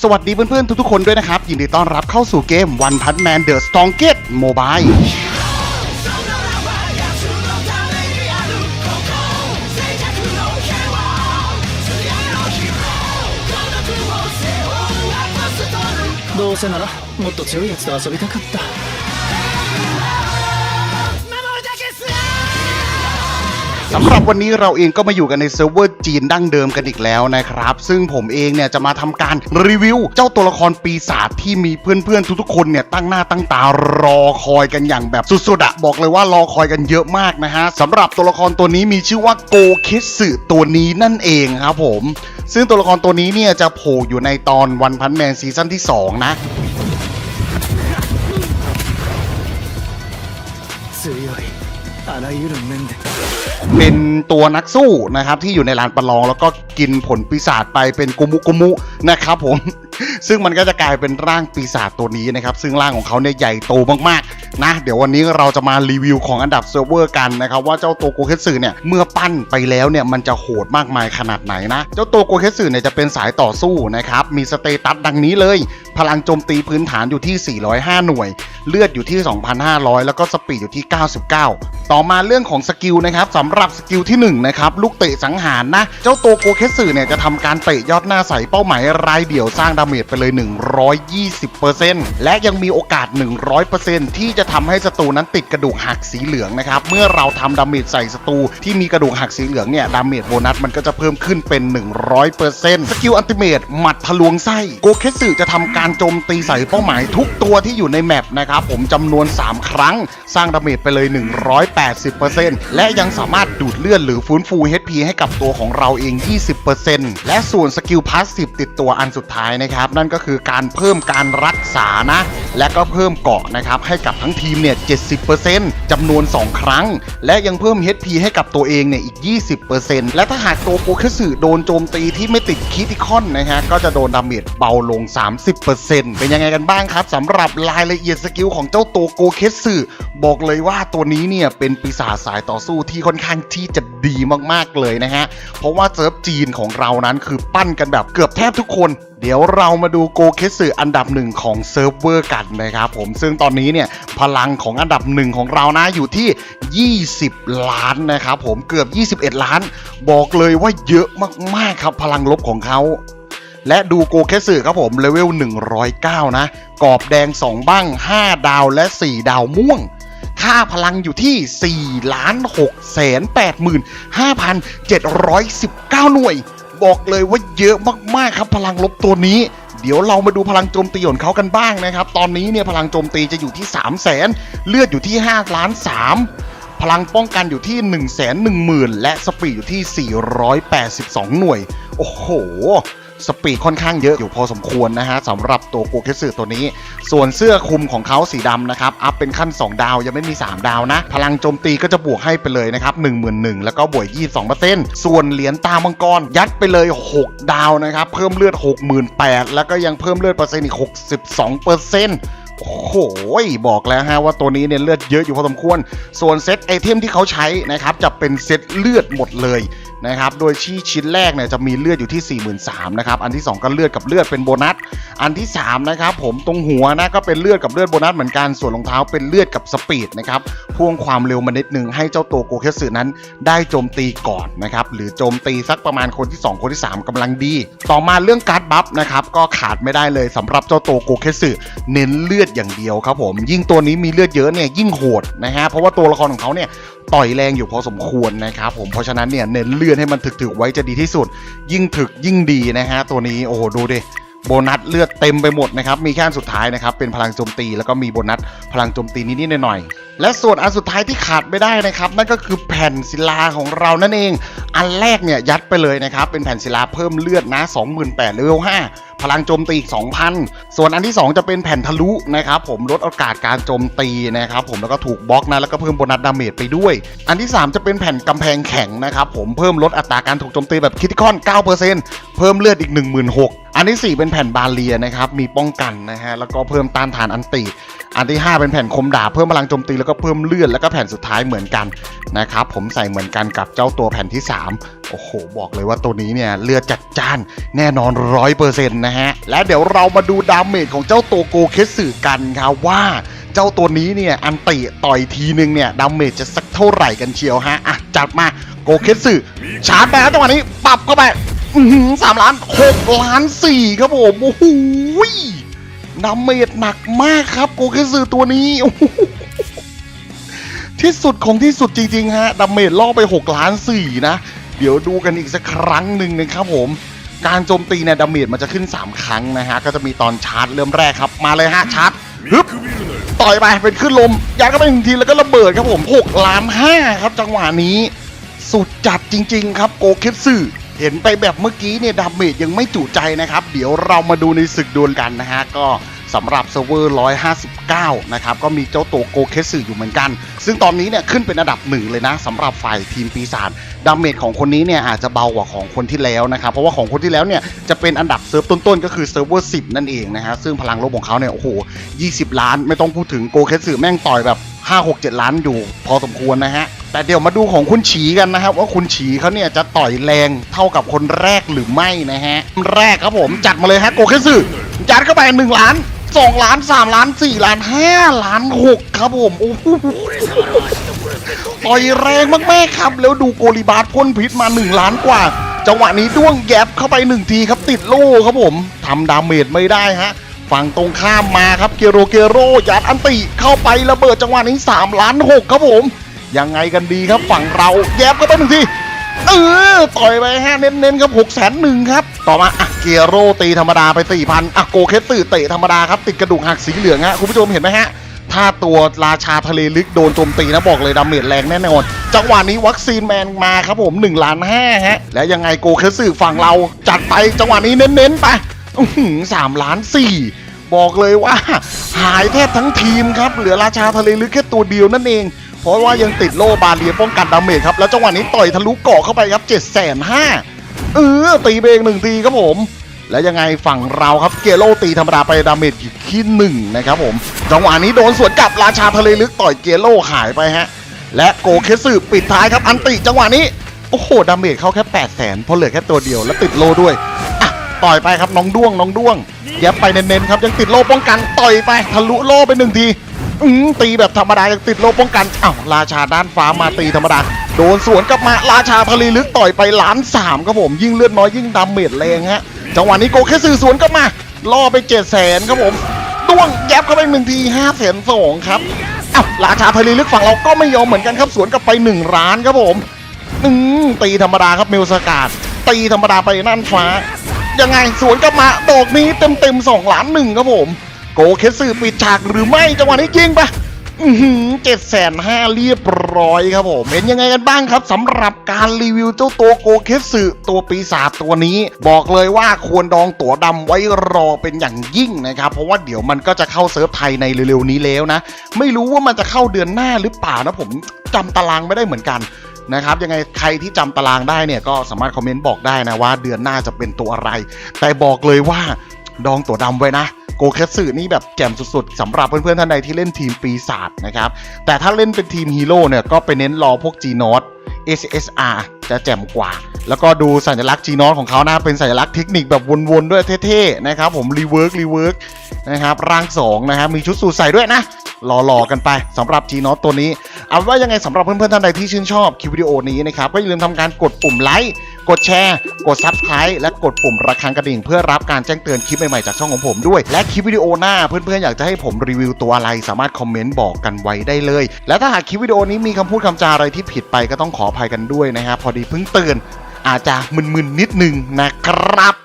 สวัสดีเพื่อนๆ ทุกๆคนด้วยนะครับ ยินดีต้อนรับเข้าสู่เกม One Punch Man The Strongest Mobile どうせならもっと強いやつと遊びたかった สำหรับวันนี้เราเองก็มาอยู่กันในเซิร์ฟเวอร์จีนดั้งเดิมกันอีกแล้วนะครับ ซึ่งผมเองเนี่ยจะมาทำการรีวิว เจ้าตัวละครปีศาจที่มีเพื่อนๆ ทุกๆคนเนี่ยตั้งหน้าตั้งตารอคอยกันอย่างแบบสุดๆอะบอกเลยว่ารอคอยกันเยอะมากนะฮะสำหรับตัวละครตัวนี้มีชื่อว่าโกคิสึตัวนี้นั่นเองครับผม ซึ่งตัวละครตัวนี้เนี่ยจะโผล่อยู่ในตอนวันพันแมนซีซั่นที่ 2 นะ あらゆる面で เป็นตัวนักสู้นะครับที่อยู่ในลานประลองแล้วก็กินผลปีศาจไปเป็นกุมุกุมุนะครับผม ซึ่งมันก็จะกลายเป็นร่างปีศาจตัวนี้นะครับ ซึ่งร่างของเขาเนี่ยใหญ่โตมากๆ นะเดี๋ยววันนี้เราจะมารีวิวของอันดับเซิร์ฟเวอร์กันนะครับว่าเจ้าตัวโกเคสึเนี่ยเมื่อปั้นไปแล้วเนี่ยมันจะโหดมากมายขนาดไหนนะ เจ้าตัวโกเคสึเนี่ยจะเป็นสายต่อสู้นะครับมีสเตตัสดังนี้เลย พลังโจมตีพื้นฐานอยู่ที่ 405 หน่วย เลือดอยู่ที่ 2,500 แล้วก็สปีดอยู่ที่ 99 ต่อมาเรื่องของสกิลนะครับสำหรับสกิลที่1นะครับลูกเตะสังหารนะเจ้าตัวโกเคสึเนี่ยจะทำการเตะยอดหน้าใส่เป้าหมายรายเดี่ยวสร้างดาเมจไปเลย 120%และยังมีโอกาส 100%ที่จะจะทำให้ศัตรูนั้นติดกระดูกหักสีเหลืองนะครับ เมื่อเราทำดาเมจใส่ศัตรูที่มีกระดูกหักสีเหลืองเนี่ยดาเมจโบนัสมันก็จะเพิ่มขึ้นเป็น 100%สกิลอัลติเมตหมัดทะลวงไส้โกเคสึจะทำการโจมตีใส่เป้าหมายทุกตัวที่อยู่ในแมปนะครับผมจำนวน 3 ครั้ง สร้างดาเมจไปเลย 180%และยังสามารถดูดเลือดหรือฟื้นฟู HP ให้กับตัวของเราเอง 20%และส่วนสกิลพาสซีฟติดตัวอันสุดท้ายนะครับ นั่นก็คือการเพิ่มการรักษานะ และก็เพิ่มเกาะนะครับให้กับทั้งทีมเนี่ย 70%จำนวน 2 ครั้ง และยังเพิ่ม HP ให้กับตัวเองเนี่ยอีก 20%และถ้าหากตัวโกเคสึโดนโจมตีที่ไม่ติดคิติคอนนะฮะ ก็จะโดนดาเมจเบาลง 30%เป็นยังไงกันบ้างครับสำหรับรายละเอียดสกิลของเจ้าตัวโกเคสึบอกเลยว่าตัวนี้เนี่ยเป็นปีศาจสายต่อสู้ที่ค่อนข้างที่จะดีมากๆเลยนะฮะ เพราะว่าเซิร์ฟจีนของเรานั้นคือปั้นกันแบบเกือบแทบทุกคน เดี๋ยวเรามาดูโกเคสึอันดับหนึ่งของเซิร์ฟเวอร์กันนะครับผมซึ่งตอนนี้เนี่ยพลังของอันดับหนึ่งของเรานะอยู่ที่ 20 ล้านนะครับผมเกือบ 21 ล้าน บอกเลยว่าเยอะมากๆครับพลังลบของเขาและดูโกเคสึครับผมเลเวล 109 นะกรอบแดง 2 บ้าง 5 ดาวและ 4 ดาวม่วง ค่าพลังอยู่ที่4ล้าน6แสน8หมื่น5,719 หน่วย บอกเลยว่าเยอะมากๆครับพลังลบตัวนี้ เดี๋ยวเรามาดูพลังโจมตีของเขากันบ้างนะครับ ตอนนี้เนี่ยพลังโจมตีจะอยู่ที่ 3 0 0แสนเลือดอยู่ที่5ล้าน3พลังป้องกันอยู่ที่ 1 1 0 0 0 0 และสปีดอยู่ที่ 482 หน่วย โอ้โห สปีดค่อนข้างเยอะอยู่พอสมควรนะฮะสำหรับตัวโกเคสึตัวนี้ ส่วนเสื้อคลุมของเขาสีดำนะครับ อัพเป็นขั้น 2 ดาว ยังไม่มี 3 ดาวนะ พลังโจมตีก็จะบวกให้ไปเลยนะครับ11,000 แล้วก็บวก 22%ส่วนเหรียญตามังกร ยัดไปเลย 6 ดาวนะครับ เพิ่มเลือด 68,000 แล้วก็ยังเพิ่มเลือดเปอร์เซ็นต์อีก 62%โอ้โห บอกแล้วฮะว่าตัวนี้เนี่ยเลือดเยอะอยู่พอสมควร ส่วนเซตไอเทมที่เขาใช้นะครับจะเป็นเซตเลือดหมดเลย นะครับ โดยที่ชิ้นแรกเนี่ยจะมีเลือดอยู่ที่ 43,000นะครับ อันที่ 2 ก็เลือดกับเลือดเป็นโบนัส อันที่ 3 นะครับผมตรงหัวนะก็เป็นเลือดกับเลือดโบนัสเหมือนกัน ส่วนรองเท้าเป็นเลือดกับสปีดนะครับ พ่วงความเร็วมานิดนึงให้เจ้าตัวโกเคสึนั้น ได้โจมตีก่อนนะครับ หรือโจมตีสักประมาณคนที่ 2 คนที่ 3กำลังดี ต่อมาเรื่องการ์ดบัฟนะครับก็ขาดไม่ได้เลยสำหรับเจ้าตัวโกเคสึเน้นเลือดอย่างเดียวครับผม ยิ่งตัวนี้มีเลือดเยอะเนี่ยยิ่งโหดนะฮะเพราะว่าตัวละครของเขาเนี่ยต่อยแรงอยู่พอสมควรนะครับผมเพราะฉะนั้นเนี่ยเน้นเลืนให้มันถึกๆไว้จะดีที่สุด ยิ่งถึกยิ่งดีนะฮะตัวนี้โอ้โหดูดิโบนัสเลือดเต็มไปหมดนะครับ มีแค่อันสุดท้ายนะครับ เป็นพลังโจมตี แล้วก็มีโบนัสพลังโจมตีนิดๆหน่อยๆ และส่วนอันสุดท้ายที่ขาดไม่ได้นะครับ นั่นก็คือแผ่นศิลาของเรานั่นเอง อันแรกเนี่ยยัดไปเลยนะครับ เป็นแผ่นศิลาเพิ่มเลือดนะ 28,000เลเวล5 พลังโจมตีอีก 2,000 ส่วนอันที่ 2 จะเป็นแผ่นทะลุนะครับผมลดโอกาสการโจมตีนะครับผมแล้วก็ถูกบล็อกนะแล้วก็เพิ่มโบนัสดาเมจไปด้วย อันที่ 3 จะเป็นแผ่นกำแพงแข็งนะครับผมเพิ่มลดอัตราการถูกโจมตีแบบคิติคอน 9%เพิ่มเลือดอีก 16,000 อันที่ 4 เป็นแผ่นบาเลียนะครับมีป้องกันนะฮะแล้วก็เพิ่มต้านทานอันติอันอันที่ 5 เป็นแผ่นคมดาบเพิ่มพลังโจมตีแล้วก็เพิ่มเลือดแล้วก็แผ่นสุดท้ายเหมือนกันนะครับผมใส่เหมือนกันกับเจ้าตัวแผ่นที่ 3 โอ้โห บอกเลยว่าตัวนี้เนี่ยเลือดจัดจ้านแน่นอนร้อยเปอร์เซ็นต์นะฮะ และเดี๋ยวเรามาดูดาเมจของเจ้าตัวโกเคสึกันครับว่าเจ้าตัวนี้เนี่ยอันติต่อยทีนึงเนี่ยดาเมจจะสักเท่าไหร่กันเชียวฮะอะจัดมาโกเคสึชาร์จไปแล้วจังหวะนี้ปรับเข้าไปสามล้านหกล้านสี่ครับผมโอ้โหดาเมจหนักมากครับโกเคสึตัวนี้ที่สุดของที่สุดจริงๆฮะดาเมจล่อไป 6 ล้าน4นะ เดี๋ยวดูกันอีกสักครั้งหนึ่งนะครับผม การโจมตีเนี่ยดาเมจมันจะขึ้น 3 ครั้งนะฮะ ก็จะมีตอนชาร์จเริ่มแรกครับ มาเลยฮะชาร์จฮึบต่อยไปเป็นขึ้นลมยัดเข้าไปหนึ่งทีแล้วก็ระเบิดครับผม6ล้าน5ครับจังหวะนี้ สุดจัดจริง ๆ ครับโกเคสึเห็นไปแบบเมื่อกี้เนี่ยดาเมจยังไม่จุใจนะครับ เดี๋ยวเรามาดูในศึกดวลกันนะฮะก็ สำหรับเซิร์ฟเวอร์ 159 นะครับ ก็มีเจ้าตัวโกเคสึอยู่เหมือนกัน ซึ่งตอนนี้เนี่ยขึ้นเป็นอันดับหนึ่งเลยนะสำหรับฝ่ายทีมปีศาจดาเมจของคนนี้เนี่ยอาจจะเบากว่าของคนที่แล้วนะครับ เพราะว่าของคนที่แล้วเนี่ยจะเป็นอันดับเซิร์ฟต้นๆ ก็คือเซิร์ฟเวอร์ 10 นั่นเองนะฮะซึ่งพลังลบของเขาเนี่ยโอ้โห 20 ล้านไม่ต้องพูดถึงโกเคสึแม่งต่อยแบบ5 6 7 ล้านอยู่พอสมควรนะฮะ แต่เดี๋ยวมาดูของคุณฉีกันนะครับ ว่าคุณฉีเขาเนี่ยจะต่อยแรงเท่ากับคนแรกหรือไม่นะฮะแรกครับผมจัดมาเลยฮะโกเคสึยัดเข้าไป 1 ล้าน 2ล้าน3ล้าน4ล้าน5ล้าน6ครับผมโอ้โหต่อยแรงมากๆครับ แล้วดูโกลิบาร์พ่นพิษมา1ล้านกว่า จังหวะนี้ด้วงแยบเข้าไป1ทีครับติดโล่ครับผมทำดาเมจไม่ได้ฮะฝั่งตรงข้ามมาครับเกโรเกโรยัดอันติเข้าไประเบิดจังหวะนี้3ล้าน6ครับผมยังไงกันดีครับฝั่งเราแยบก็ต้องหนึ่งทีเออต่อยไปฮะเน้นๆครับ6กแสนหนึ่งครับ ต่อมาอะ เกียโรตีธรรมดาไป4ี่พันอะโกเคสึเตะธรรมดาครับติดกระดูกหักสีเหลืองฮะคุณผู้ชมเห็นไหมฮะถ้าตัวราชาทะเลลึกโดนโจมตีนะบอกเลยดาเมจแรงแน่นอน จังหวะนี้วัคซีนแมนมาครับผม1ล้านห้าฮะ แล้วยังไงโกเคสึฝั่งเราจัดไปจังหวะนี้เน้นๆไปสามล้านสี่บอกเลยว่า หายแทบทั้งทีมครับ เหลือราชาทะเลลึกแค่ตัวเดียวนั่นเอง เพราะว่ายังติดโล่บาเลียป้องกันดาเมจครับ แล้วจังหวะนี้ต่อยทะลุเกาะเข้าไปครับ7จ็ดแสนห้า เออตีเบรกหนึ่งทีครับผม แล้วยังไงฝั่งเราครับเกโลตีธรรมดาไปดาเมจอยู่ที่หนึ่งนะครับผมจังหวะนี้โดนสวนกลับราชาทะเลลึกต่อยเกโลหายไปฮะ และโกเคสึปิดท้ายครับอันติจังหวะนี้โอ้โหดาเมจเข้าแค่8 0 0แสนเพราะเหลือแค่ตัวเดียวแล้วติดโลด้วยอะต่อยไปครับน้องด้วงน้องด้วงเย็บไปเน้นๆครับยังติดโลป้องกันต่อยไปทะลุโลไปหนึ่งที อืมตีแบบธรรมดายังติดโลป้องกันอ้าวราชาด้านฟ้ามาตีธรรมดาโดนสวนกลับมาราชาทะเลลึกต่อยไปล้านสามครับผมยิ่งเลือดน้อยยิ่งดาเมจแรงฮะจังหวะนี้โกแค่สื่อสวนกลับมาล่อไปเจ็ดแสนครับผมด้วงแยบเข้าไปหนึ่งทีห้าแสนสองครับอ้าวราชาทะเลลึกฝั่งเราก็ไม่ยอมเหมือนกันครับสวนกลับไปหนึ่งล้านครับผมอืมตีธรรมดาครับเมลสกาดตีธรรมดาไปนั่นฟ้ายังไงสวนกลับมาดอกนี้เต็มเต็มสองล้านหนึ่งครับผม โกเคสึปิดฉากหรือไม่จังหวะนี้ยิงปะเจ็ดแสนห้าเรียบร้อยครับผมเป็นยังไงกันบ้างครับสำหรับการรีวิวเจ้าตัวโกเคสึตัวปีศาจตัวนี้ บอกเลยว่าควรดองตั๋วดำไว้รอเป็นอย่างยิ่งนะครับ เพราะว่าเดี๋ยวมันก็จะเข้าเซิร์ฟไทยในเร็วๆนี้แล้วนะ ไม่รู้ว่ามันจะเข้าเดือนหน้าหรือเปล่านะผมจำตารางไม่ได้เหมือนกันนะครับยังไงใครที่จำตารางได้เนี่ยก็สามารถคอมเมนต์บอกได้นะว่าเดือนหน้าจะเป็นตัวอะไร แต่บอกเลยว่าดองตัวดำไว้นะ โกแคสึนี่แบบแจ่มสุดๆสำหรับเพื่อนๆท่านใดที่เล่นทีมปีศาจนะครับ แต่ถ้าเล่นเป็นทีมฮีโร่เนี่ยก็ไปเน้นรอพวก G n o t SSR จะแจ่มกว่า แล้วก็ดูสัญลักษณ์ G n o t ของเขานะเป็นสัญลักษณ์เทคนิคแบบวนๆด้วยเท่ๆนะครับผมรีเวิร์กรีเวิร์กนะครับร่างสองนะครับมีชุดสูทใส่ด้วยนะหล่อๆกันไปสำหรับ G n o t ตัวนี้ เอาว่ายังไงสำหรับเพื่อนๆท่านใดที่ชื่นชอบคลิปวิดีโอนี้นะครับก็อย่าลืมทำการกดปุ่มไลค์กดแชร์ กด Subscribe และกดปุ่มระฆังกระดิ่ง เพื่อรับการแจ้งเตือนคลิปใหม่ ๆ จากช่องของผมด้วย และคลิปวิดีโอหน้าเพื่อนๆอยากจะให้ผมรีวิวตัวอะไรสามารถคอมเมนต์บอกกันไว้ได้เลย และถ้าหากคลิปวิดีโอนี้มีคำพูดคำจาอะไรที่ผิดไปก็ต้องขออภัยกันด้วยนะครับพอดีเพิ่งตื่นอาจจะมึนๆนิดนึงนะครับ